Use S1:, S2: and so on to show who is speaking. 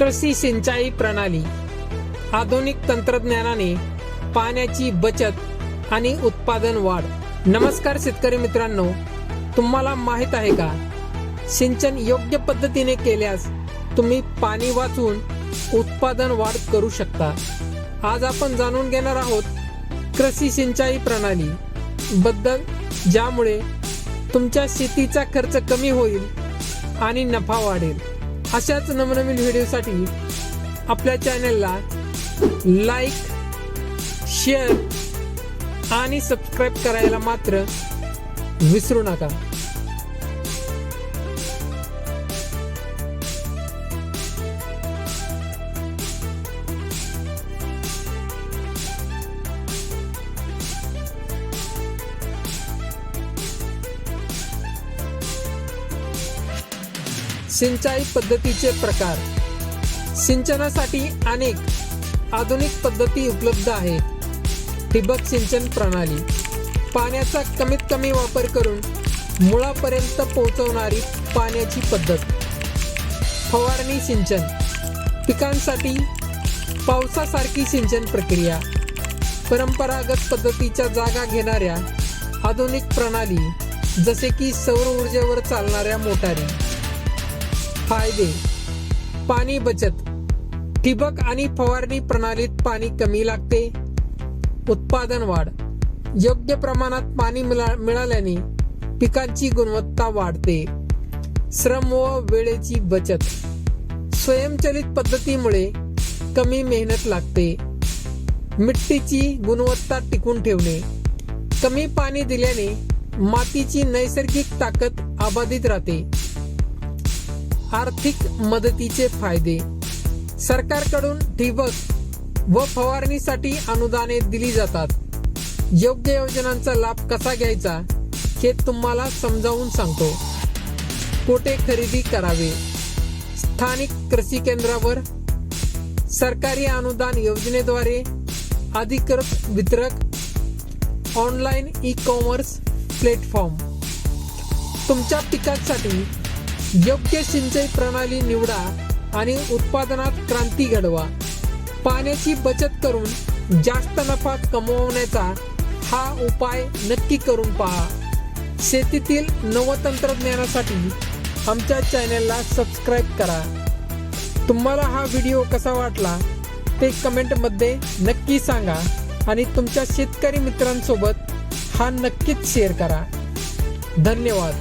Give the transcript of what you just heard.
S1: कृषी सिंचाई प्रणाली आधुनिक तंत्रज्ञानाने पाण्याची बचत आणि उत्पादन वाढ. नमस्कार शेतकरी मित्रांनो तुम्हाला माहीत आहे का? सिंचन योग्य पद्धतीने केल्यास तुम्ही पाणी वाचून उत्पादन वाढ करू शकता. आज आपण जाणून घेणार आहोत कृषी सिंचाई प्रणाली बद्दल ज्यामुळे तुमच्या शेतीचा खर्च कमी होईल आणि नफा वाढेल. अशाच नवनवीन व्हिडिओसाठी आपल्या चॅनलला लाईक शेअर आणि सबस्क्राईब करायला मात्र विसरू नका. सिंचाई पद्धतीचे प्रकार. सिंचनासाठी अनेक आधुनिक पद्धती उपलब्ध आहेत. ठिबक सिंचन प्रणाली पाण्याचा कमीत कमी वापर करून मुळापर्यंत पोहोचवणारी पाण्याची पद्धत. फवारणी सिंचन पिकांसाठी पावसासारखी सिंचन प्रक्रिया. परंपरागत पद्धतीच्या जागा घेणाऱ्या आधुनिक प्रणाली जसे की सौर ऊर्जेवर चालणाऱ्या मोटारी. फायदे. पाणी बचत. ठिबक आणि फवारणी प्रणालीत पाणी कमी लागते. उत्पादन वाढ. योग्य प्रमाणात पाणी मिळा- मिळाल्याने पिकांची गुणवत्ता वाढते. श्रम व वेळेची बचत. स्वयंचलित पद्धतीमुळे कमी मेहनत लागते. मिट्टीची गुणवत्ता टिकून ठेवणे. कमी पाणी दिल्याने मातीची नैसर्गिक ताकद अबाधित राहते. आर्थिक मदतीचे फायदे. सरकारकडून ठिबक व फवारणीसाठी अनुदाने दिली जातात. योग्य योजनांचा लाभ कसा घ्यायचा हे तुम्हाला समजावून सांगतो. कोठे खरेदी करावे? स्थानिक कृषी केंद्रावर सरकारी अनुदान योजनेद्वारे अधिकृत वितरक ऑनलाईन ई कॉमर्स प्लॅटफॉर्म. तुमच्या पिकांसाठी योग्य सिंचाई प्रणाली निवडा आणि उत्पादनात क्रांती घडवा. पाण्याची बचत करून जास्त नफा कमवण्याचा हा उपाय नक्की करून पहा. शेतीतील नवतंत्रज्ञानासाठी आमच्या चॅनलला सबस्क्राईब करा. तुम्हाला हा व्हिडिओ कसा वाटला ते कमेंटमध्ये नक्की सांगा आणि तुमच्या शेतकरी मित्रांसोबत हा नक्कीच शेअर करा. धन्यवाद.